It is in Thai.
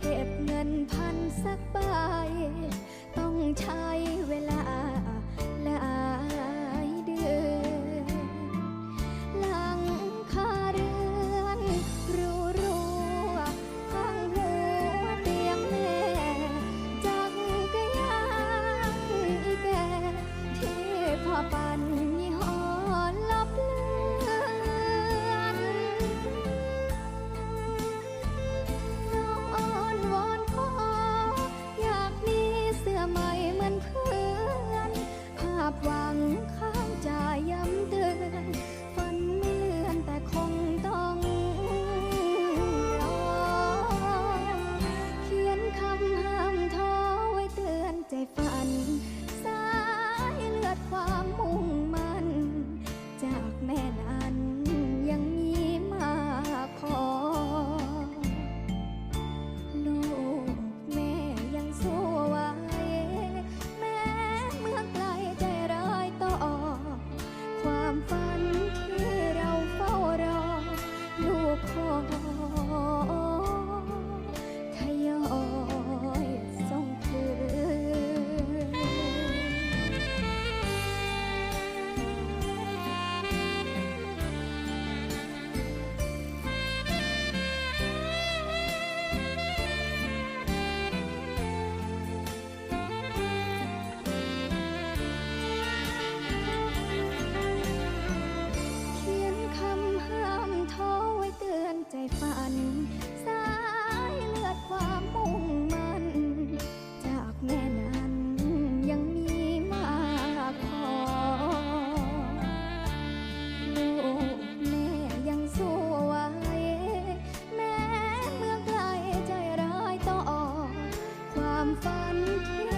เก็บเงินพันสักใบต้องใช้ นั้นยังมีมากพอัน